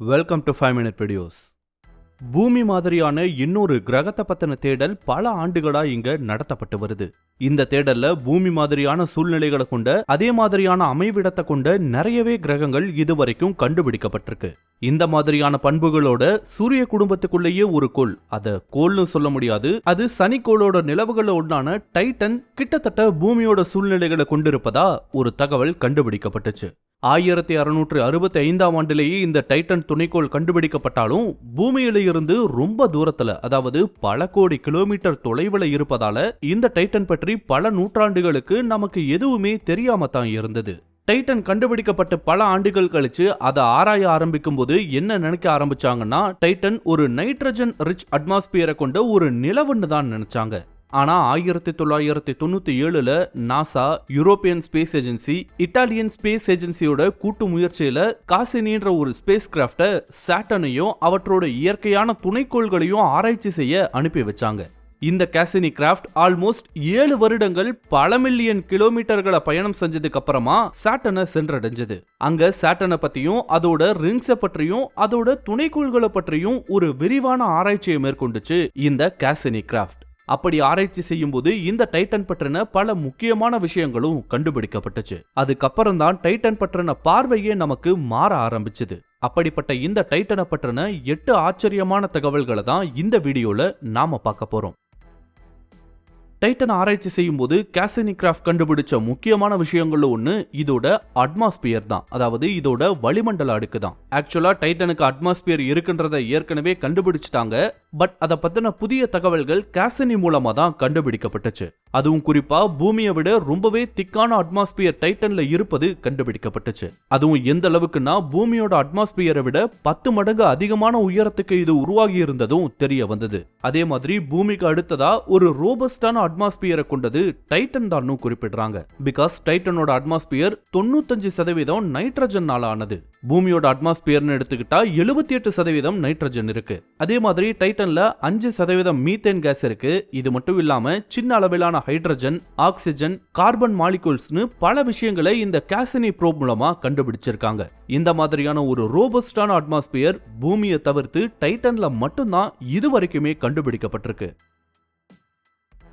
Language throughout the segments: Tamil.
Welcome to five minute videos பூமி மாதிரியான இன்னொரு கிரகத்தை பத்தின தேடல் பல ஆண்டுகளா இங்க நடத்தப்பட்டு வருது. இந்த தேடல்ல பூமி மாதிரியான சூழ்நிலைகளை கொண்ட அதே மாதிரியான அமைவிடத்தை கொண்ட நிறையவே கிரகங்கள் இதுவரைக்கும் கண்டுபிடிக்கப்பட்டிருக்கு. இந்த மாதிரியான பண்புகளோட சூரிய குடும்பத்துக்குள்ளேயே ஒரு கோள் அத கோள்னு சொல்ல முடியாது. அது சனிக்கோளோட நிலவுகள ஒன்றான டைட்டன் கிட்டத்தட்ட பூமியோட சூழ்நிலைகளை கொண்டிருப்பதா ஒரு தகவல் கண்டுபிடிக்கப்பட்டுச்சு. ஆயிரத்தி அறுநூற்று அறுபத்தி ஐந்தாம் ஆண்டிலேயே இந்த டைட்டன் துணைக்கோள் கண்டுபிடிக்கப்பட்டாலும் பூமியில இருந்து ரொம்ப தூரத்துல அதாவது பல கோடி கிலோமீட்டர் தொலைவில் இருப்பதால இந்த டைட்டன் பற்றி பல நூற்றாண்டுகளுக்கு நமக்கு எதுவுமே தெரியாம தான் இருந்தது. டைட்டன் கண்டுபிடிக்கப்பட்டு பல ஆண்டுகள் கழிச்சு அதை ஆராய ஆரம்பிக்கும் போது என்ன நினைக்க ஆரம்பிச்சாங்கன்னா டைட்டன் ஒரு நைட்ரஜன் ரிச் அட்மாஸ்பியரை கொண்ட ஒரு நிலவுன்னு தான் நினைச்சாங்க. ஆனா ஆயிரத்தி தொள்ளாயிரத்தி தொண்ணூத்தி ஏழுல NASA European space agency Italian space ஏஜென்சியோட கூட்டு முயற்சியில காசினின்ற ஒரு ஸ்பேஸ் கிராஃப்டை சாட்டனையும் அவற்றோட இயற்கையான துணைக்கோள்களையும் ஆராய்ச்சி செய்ய அனுப்பி வச்சாங்க. இந்த கேசினி கிராஃப்ட் ஆல்மோஸ்ட் ஏழு வருடங்கள் பல மில்லியன் கிலோமீட்டர்களை பயணம் செஞ்சதுக்கு அப்புறமா சாட்டனை சென்றடைஞ்சது. அங்க சாட்டனை பத்தியும் அதோட ரிங்ஸை பற்றியும் அதோட துணைக்கோள்களை பற்றியும் ஒரு விரிவான ஆராய்ச்சியை மேற்கொண்டுச்சு இந்த கேசினி கிராஃப்ட் அப்படி ஆராய்ச்சி செய்யும்போது இந்த டைட்டன் பற்றின பல முக்கியமான விஷயங்களும் கண்டுபிடிக்கப்பட்டுச்சு. அதுக்கப்புறம் தான் டைட்டன் பற்றின பார்வையே நமக்கு மாற ஆரம்பிச்சது. அப்படிப்பட்ட இந்த டைட்டனை பற்றின எட்டு ஆச்சரியமான தகவல்களை தான் இந்த வீடியோல நாம பார்க்க போறோம். டைட்டன் ஆராய்ச்சி செய்யும்போது கேசினி கிராஃப்ட் கண்டுபிடிச்ச முக்கியமான விஷயங்கள்ல ஒன்று இதோட அட்மாஸ்பியர் தான். அதாவது இதோட வளிமண்டல அடுக்கு தான். ஆக்சுவலா டைட்டனுக்கு அட்மாஸ்பியர் இருக்குன்றத ஏற்கனவே கண்டுபிடிச்சிட்டாங்க. பட் அதை பத்தின புதிய தகவல்கள் கேசினி மூலமா தான் கண்டுபிடிக்கப்பட்டுச்சு. அதுவும் குறிப்பா பூமியை விட ரொம்பவே திக்கான அட்மாஸ்பியர் டைட்டன்ல இருப்பது கண்டுபிடிக்கப்பட்டுச்சு. அதுவும் எந்த அளவுக்குன்னா பூமியோட அட்மாஸ்பியரை விட பத்து மடங்கு அதிகமான உயரத்துக்கு இது உருவாகி இருந்ததும் தெரிய வந்தது. அதே மாதிரி பூமிக்கு அடுத்ததா ஒரு ரோபஸ்டான அட்மாஸ்பியரை கொண்டது டைட்டன் தான் குறிப்பிடுறாங்க. பிகாஸ் டைட்டனோட அட்மாஸ்பியர் தொண்ணூத்தஞ்சு சதவீதம் நைட்ரஜன்னால ஆனது. பூமியோட அட்மாஸ்பியர்னு எடுத்துக்கிட்டா எழுபத்தி எட்டு சதவீதம் நைட்ரஜன் இருக்கு. அதே மாதிரி டைட்டன்ல அஞ்சு சதவீதம் மீத்தேன் கேஸ் இருக்கு. இது மட்டும் இல்லாம சின்ன அளவிலான ஹைட்ரஜன் ஆக்சிஜன் கார்பன் மாலிகூல்ஸ்னு பல விஷயங்களை இந்த கேசினி ப்ரோப் மூலமா கண்டுபிடிச்சிருக்காங்க. இந்த மாதிரியான ஒரு ரோபஸ்டான அட்மாஸ்பியர் பூமியை தவிர்த்து டைட்டன்ல மட்டும்தான் இது வரைக்குமே கண்டுபிடிக்கப்பட்டிருக்கு.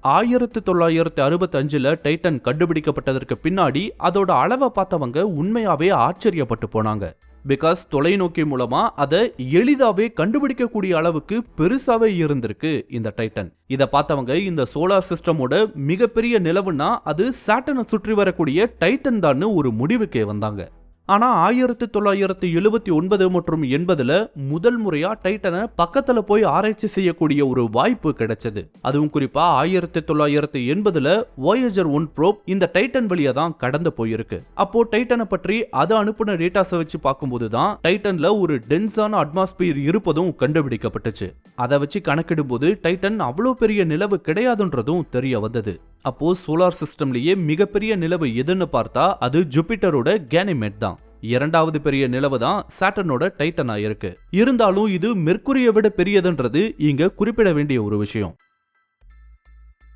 ஆயிரத்தி தொள்ளாயிரத்தி அறுபத்தி அஞ்சுல டைட்டன் கண்டுபிடிக்கப்பட்டதற்கு பின்னாடி அதோட அளவை பார்த்தவங்க உண்மையாவே ஆச்சரியப்பட்டு போனாங்க. பிகாஸ் தொலைநோக்கி மூலமா அதை எளிதாவே கண்டுபிடிக்கக்கூடிய அளவுக்கு பெருசாவே இருந்திருக்கு இந்த டைட்டன். இதை பார்த்தவங்க இந்த சோலார் சிஸ்டமோட மிகப்பெரிய நிலவுன்னா அது சாட்டனை சுற்றி வரக்கூடிய டைட்டன் தான் ஒரு முடிவுக்கே வந்தாங்க. ஆனால் ஆயிரத்தி தொள்ளாயிரத்தி எழுபத்தி ஒன்பது மற்றும் எண்பதில் முதல் முறையாக டைட்டனை பக்கத்தில் போய் ஆராய்ச்சி செய்யக்கூடிய ஒரு வாய்ப்பு கிடைச்சது. அதுவும் குறிப்பாக ஆயிரத்தி தொள்ளாயிரத்தி எண்பதில் வாயேஜர் ஒன் ப்ரோப் இந்த டைட்டன் வழியாக தான் கடந்து போயிருக்கு. அப்போ டைட்டனை பற்றி அது அனுப்பின டேட்டாஸை வச்சு பார்க்கும்போது தான் டைட்டனில் ஒரு டென்ஸான அட்மாஸ்பியர் இருப்பதும் கண்டுபிடிக்கப்பட்டுச்சு. அதை வச்சு கணக்கிடும்போது டைட்டன் அவ்வளோ பெரிய நிலவு கிடையாதுன்றதும் தெரிய வந்தது. அப்போ சோலார் சிஸ்டம்லேயே மிகப்பெரிய நிலவு எதுன்னு பார்த்தா அது ஜூபிட்டரோட கேனிமெட் தான். இரண்டாவது பெரிய நிலவு தான் சாட்டனோட டைட்டனா இருக்கு இருந்தாலும் இது மெர்க்குரியை விட பெரியதுன்றது இங்க குறிப்பிட வேண்டிய ஒரு விஷயம்.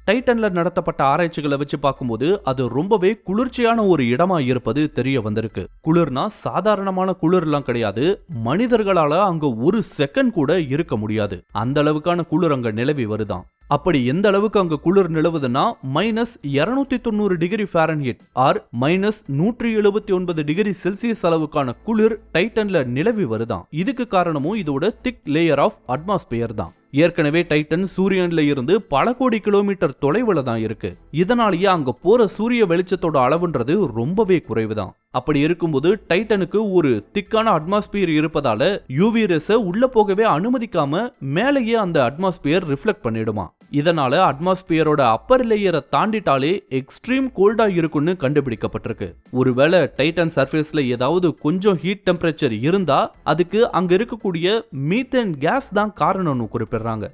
டைட்டன்ல நடத்தப்பட்ட ஆராய்ச்சிகளை வச்சு பார்க்கும்போது அது ரொம்பவே குளிர்ச்சியான ஒரு இடமா இருப்பது தெரிய வந்திருக்கு. குளிர்னா சாதாரணமான குளிர்லாம் கிடையாது. மனிதர்களால அங்க ஒரு செகண்ட் கூட இருக்க முடியாது. அந்த அளவுக்கான குளிர் அங்க நிலவி வருதாம் அப்படி எந்த அளவுக்கு அங்க குளிர் நிலவுதுன்னா மைனஸ் இருநூத்தி தொண்ணூறு டிகிரி ஃபாரன்ஹீட் ஆர் மைனஸ் நூற்றி எழுபத்தி ஒன்பது டிகிரி செல்சியஸ் அளவுக்கான குளிர் டைட்டன்ல நிலவி வருதான் இதுக்கு காரணமும் இதோட திக் லேயர் ஆஃப் அட்மாஸ்பியர் தான். ஏற்கனவே டைட்டன் சூரியன்ல இருந்து பல கோடி கிலோமீட்டர் தொலைவுல தான் இருக்கு. இதனாலேயே அங்க போற சூரிய வெளிச்சத்தோட அளவுன்றது ரொம்பவே குறைவுதான். அப்படி இருக்கும்போது டைட்டனுக்கு ஒரு திக்கான அட்மாஸ்பியர் இருப்பதால யூவி ரேஸ உள்ள போகவே அனுமதிக்காம மேலேயே அந்த அட்மாஸ்பியர் ரிஃப்ளெக்ட் பண்ணிடுமா. இதனால அட்மாஸ்பியரோட அப்பர் லேயரை தாண்டிட்டாலே எக்ஸ்ட்ரீம் கோல்டா இருக்குன்னு கண்டுபிடிக்கப்பட்டிருக்கு. ஒருவேளை டைட்டன் சர்ஃபேஸ்ல ஏதாவது கொஞ்சம் ஹீட் டெம்பரேச்சர் இருந்தா அதுக்கு அங்க இருக்கக்கூடிய மீத்தேன் கேஸ் தான் காரணம்னு குறிப்பிடுறாங்க.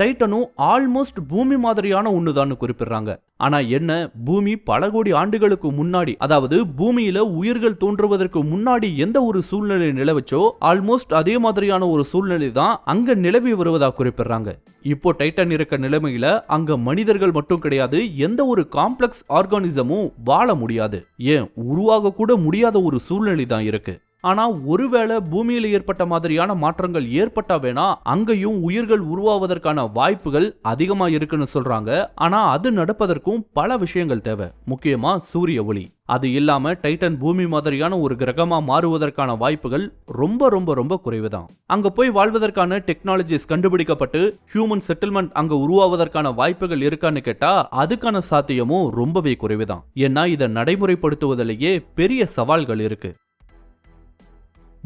டைட்டனும் ஆல்மோஸ்ட் பூமி மாதிரியான ஒண்ணுதான்னு குறிப்பிடுறாங்க. ஆனா என்ன பூமி பல கோடி ஆண்டுகளுக்கு முன்னாடி அதாவது பூமியில உயிர்கள் தோன்றுவதற்கு முன்னாடி எந்த ஒரு சூழ்நிலை நிலவச்சோ ஆல்மோஸ்ட் அதே மாதிரியான ஒரு சூழ்நிலை தான் அங்க நிலவி வருவதா குறிப்பிடுறாங்க. இப்போ டைட்டன் இருக்க நிலைமையில அங்க மனிதர்கள் மட்டும் கிடையாது எந்த ஒரு காம்ப்ளெக்ஸ் ஆர்கானிசமும் வாழ முடியாது. ஏன் உருவாக கூட முடியாத ஒரு சூழ்நிலை தான் இருக்கு. ஆனால் ஒருவேளை பூமியில் ஏற்பட்ட மாதிரியான மாற்றங்கள் ஏற்பட்டா வேணா அங்கேயும் உயிர்கள் உருவாவதற்கான வாய்ப்புகள் அதிகமாக இருக்குன்னு சொல்றாங்க. ஆனால் அது நடப்பதற்கும் பல விஷயங்கள் தேவை. முக்கியமாக சூரிய ஒளி. அது இல்லாமல் டைட்டன் பூமி மாதிரியான ஒரு கிரகமாக மாறுவதற்கான வாய்ப்புகள் ரொம்ப ரொம்ப ரொம்ப குறைவுதான். அங்கே போய் வாழ்வதற்கான டெக்னாலஜிஸ் கண்டுபிடிக்கப்பட்டு ஹியூமன் செட்டில்மெண்ட் அங்கே உருவாவதற்கான வாய்ப்புகள் இருக்கான்னு கேட்டால் அதுக்கான சாத்தியமும் ரொம்பவே குறைவுதான். ஏன்னா இதை நடைமுறைப்படுத்துவதிலேயே பெரிய சவால்கள் இருக்குது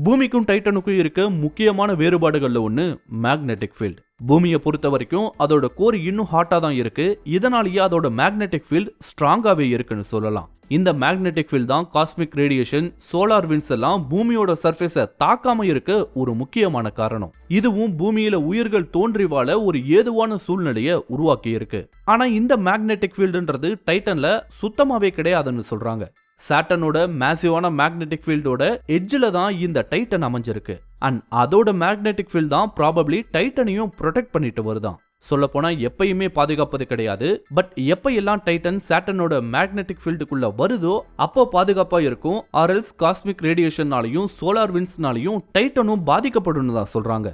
பூமிக்கும் டைட்டனுக்கும் இருக்க முக்கியமான வேறுபாடுகளில் ஒன்று மேக்னெட்டிக் ஃபீல்ட் பூமியை பொறுத்த வரைக்கும் அதோட கோர் இன்னும் ஹாட்டாக தான் இருக்கு. இதனாலேயே அதோட மேக்னெட்டிக் ஃபீல்டு ஸ்ட்ராங்காகவே இருக்குன்னு சொல்லலாம். இந்த மேக்னெட்டிக் ஃபீல்டு தான் காஸ்மிக் ரேடியேஷன் சோலார் விண்ட்ஸ் எல்லாம் பூமியோட சர்ஃபேஸை தாக்காம இருக்க ஒரு முக்கியமான காரணம். இதுவும் பூமியில உயிர்கள் தோன்றி வாழ ஒரு ஏதுவான சூழ்நிலையை உருவாக்கி இருக்கு. ஆனா இந்த மேக்னெட்டிக் ஃபீல்டுன்றது டைட்டன்ல சுத்தமாவே கிடையாதுன்னு சொல்றாங்க. சாட்டனோட மேசிவான மேக்னெட்டிக் ஃபீல்டோட எட்ஜில் தான் இந்த டைட்டன் அமைஞ்சிருக்கு. அண்ட் அதோட மேக்னெட்டிக் ஃபீல்ட் தான் ப்ராபப்ளி டைட்டனையும் ப்ரொடெக்ட் பண்ணிட்டு வருதான். சொல்லப்போனால் எப்பயுமே பாதுகாப்பது கிடையாது. பட் எப்ப எல்லாம் டைட்டன் சாட்டனோட மேக்னெட்டிக் ஃபீல்டுக்குள்ள வருதோ அப்போ பாதுகாப்பாக இருக்கும். ஆர்எல்ஸ் காஸ்மிக் ரேடியேஷன்னாலையும் சோலார் விண்ட்ஸ்னாலையும் டைட்டனும் பாதிக்கப்படும் தான் சொல்கிறாங்க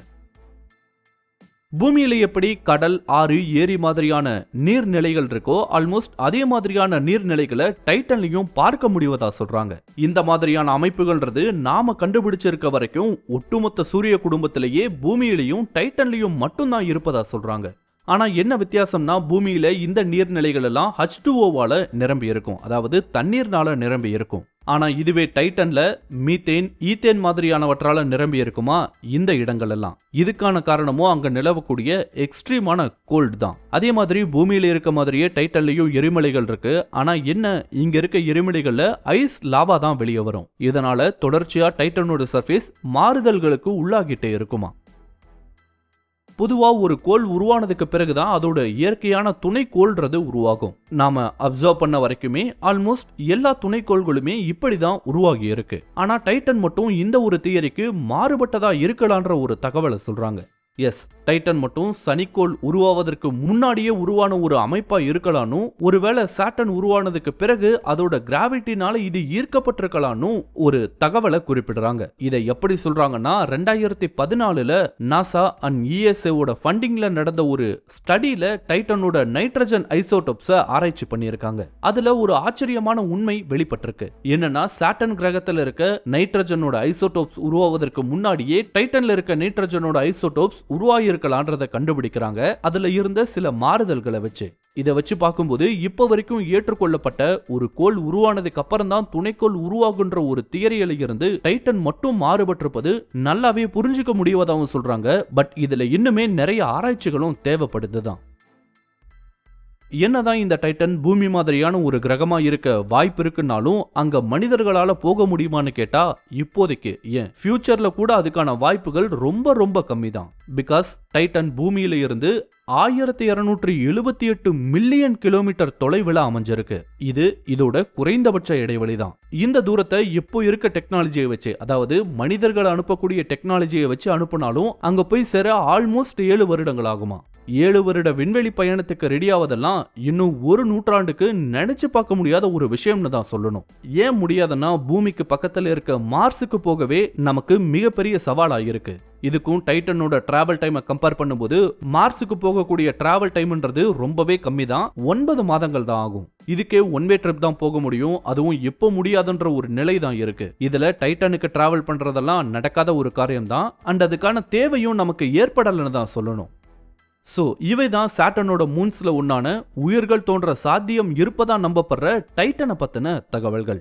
பூமியில எப்படி கடல் ஆறு ஏரி மாதிரியான நீர்நிலைகள் இருக்கோ ஆல்மோஸ்ட் அதே மாதிரியான நீர்நிலைகளை டைட்டன்லையும் பார்க்க முடிவதா சொல்றாங்க. இந்த மாதிரியான அமைப்புகள்ன்றது நாம கண்டுபிடிச்சிருக்க வரைக்கும் ஒட்டுமொத்த சூரிய குடும்பத்திலேயே பூமியிலையும் டைட்டன்லையும் மட்டும்தான் இருப்பதா சொல்றாங்க. ஆனால் என்ன வித்தியாசம்னா பூமியில் இந்த நீர்நிலைகள் எல்லாம் ஹச் டூஓவால நிரம்பி இருக்கும். அதாவது தண்ணீர்னால நிரம்பி இருக்கும். ஆனால் இதுவே டைட்டனில் மீத்தேன் ஈத்தேன் மாதிரியானவற்றால் நிரம்பி இருக்குமா? இந்த இடங்கள் எல்லாம் இதுக்கான காரணமும் அங்கே நிலவக்கூடிய எக்ஸ்ட்ரீமான கோல்டு தான். அதே மாதிரி பூமியில் இருக்க மாதிரியே டைட்டன்லேயும் எரிமலைகள் இருக்கு. ஆனால் என்ன இங்கே இருக்க எரிமலைகளில் ஐஸ் லாவா தான் வெளியே வரும். இதனால தொடர்ச்சியாக டைட்டனோட சர்ஃபேஸ் மாறுதல்களுக்கு உள்ளாகிட்டே இருக்குமா? பொதுவாக ஒரு கோள் உருவானதுக்கு பிறகு தான் அதோட இயற்கையான துணைக்கோள்ன்றது உருவாகும். நாம அப்சர்வ் பண்ண வரைக்குமே ஆல்மோஸ்ட் எல்லா துணைக்கோள்களுமே இப்படிதான் உருவாகி இருக்கு. ஆனால் டைட்டன் மட்டும் இந்த ஒரு தியரிக்கு மாறுபட்டதாக இருக்கலான்ற ஒரு தகவலை சொல்கிறாங்க எஸ் டைட்டன் மட்டும் சனிக்கோள் உருவாவதற்கு முன்னாடியே உருவான ஒரு அமைப்பா இருக்கலானும் ஒருவேளை சாட்டன் உருவானதுக்கு பிறகு அதோட கிராவிட்டினால இது ஈர்க்கப்பட்டிருக்கலானும் ஒரு தகவலை குறிப்பிடுறாங்க. இதை எப்படி சொல்றாங்கன்னா ரெண்டாயிரத்தி பதினாலுல நாசா அண்ட் இஎஸ்ஏவோட ஃபண்டிங்ல நடந்த ஒரு ஸ்டடியில டைட்டனோட நைட்ரஜன் ஐசோடோப்ஸ ஆராய்ச்சி பண்ணியிருக்காங்க. அதுல ஒரு ஆச்சரியமான உண்மை வெளிப்பட்டிருக்கு. என்னன்னா சாட்டன் கிரகத்தில் இருக்க நைட்ரஜனோட ஐசோடோப்ஸ் உருவாவதற்கு முன்னாடியே டைட்டன்ல இருக்க நைட்ரஜனோட ஐசோடோப்ஸ் உருவாகியிருக்கலான்றதை கண்டுபிடிக்கிறாங்க. அதுல இருந்த சில மாறுதல்களை வச்சு. இதை வச்சு பார்க்கும்போது இப்போ வரைக்கும் ஏற்றுக்கொள்ளப்பட்ட ஒரு கோள் உருவானதுக்கு அப்புறம் தான் துணைக்கோள் உருவாகுன்ற ஒரு தியரியில இருந்து டைட்டன் மட்டும் மாறுபட்டிருப்பது நல்லாவே புரிஞ்சுக்க முடிவதாகவும் சொல்றாங்க. பட் இதுல இன்னுமே நிறைய ஆராய்ச்சிகளும் தேவைப்படுது தான் என்னதான் இந்த டைட்டன் பூமி மாதிரியான ஒரு கிரகமா இருக்க வாய்ப்பு இருக்குன்னாலும் அங்க மனிதர்களால போக முடியுமான்னு கேட்டா இப்போதைக்கு ஏன்? ஃபியூச்சர்ல கூட அதுக்கான வாய்ப்புகள் ரொம்ப ரொம்ப கம்மி தான் பிகாஸ் டைட்டன் பூமியில இருந்து ஆயிரத்தி இருநூற்றி எழுபத்தி எட்டு மில்லியன் கிலோமீட்டர் தொலைவில் அமைஞ்சிருக்கு. இது இதோட குறைந்தபட்ச இடைவெளி தான் இந்த தூரத்தை இப்போ இருக்க டெக்னாலஜியை வச்சு அதாவது மனிதர்கள் அனுப்பக்கூடிய டெக்னாலஜியை வச்சு அனுப்புனாலும் அங்க போய் சேர ஆல்மோஸ்ட் ஏழு வருடங்கள் ஆகுமா? ஏழு வருட விண்வெளி பயணத்துக்கு ரெடி ஆவதெல்லாம் இன்னும் ஒரு நூற்றாண்டுக்கு நினைச்சு பார்க்க முடியாத ஒரு விஷயம்னு தான் சொல்லணும். ஏன் முடியாதுன்னா பூமிக்கு பக்கத்தில் இருக்க மார்ஸுக்கு போகவே நமக்கு மிகப்பெரிய சவாலாக இருக்கு இதுக்கும் டைட்டனோட டிராவல் டைமை கம்பேர் பண்ணும்போது மார்ஸுக்கு போகக்கூடிய டிராவல் டைம்ன்றது ரொம்பவே கம்மி தான் ஒன்பது மாதங்கள் தான் ஆகும். இதுக்கே ஒன் வே ட்ரிப் தான் போக முடியும். அதுவும் எப்போ முடியாதுன்ற ஒரு நிலை தான் இருக்கு. இதுல டைட்டனுக்கு டிராவல் பண்றதெல்லாம் நடக்காத ஒரு காரியம் தான் அண்ட் அதுக்கான தேவையும் நமக்கு ஏற்படலைன்னு தான் சொல்லணும். ஸோ இவை தான் சாட்டனோட மூன்ஸில் ஒன்றான உயிர்கள் தோன்ற சாத்தியம் இருப்பதாக நம்பப்படுற டைட்டனை பற்றின தகவல்கள்.